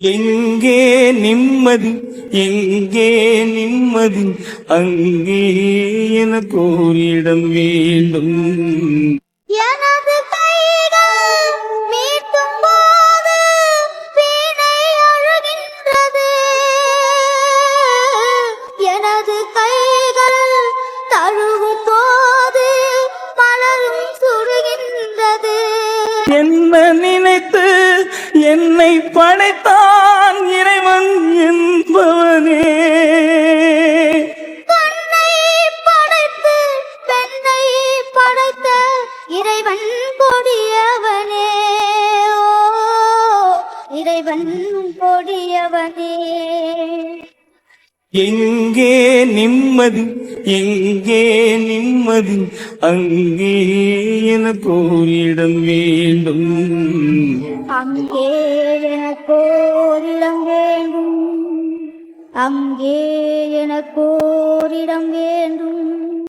எங்கே நிம்மதி எங்கே நிம்மதி அங்கே எனக்கு ஒரு இடம் வேண்டும் என்ன நினைத்து என்னை படைத்தான் இறைவன் என்பவனே. கண்ணை படைத்து பெண்ணை படைத்த இறைவன் கொடியவனே. ஓ இறைவன் கொடியவனே. எங்கே நிம்மதி எங்கே நிம்மதி அங்கே எனக்கு இடம் வேண்டும். அங்கே எனக்கோரிடம் வேண்டும். அங்கே எனக்கோரிடம் வேண்டும்.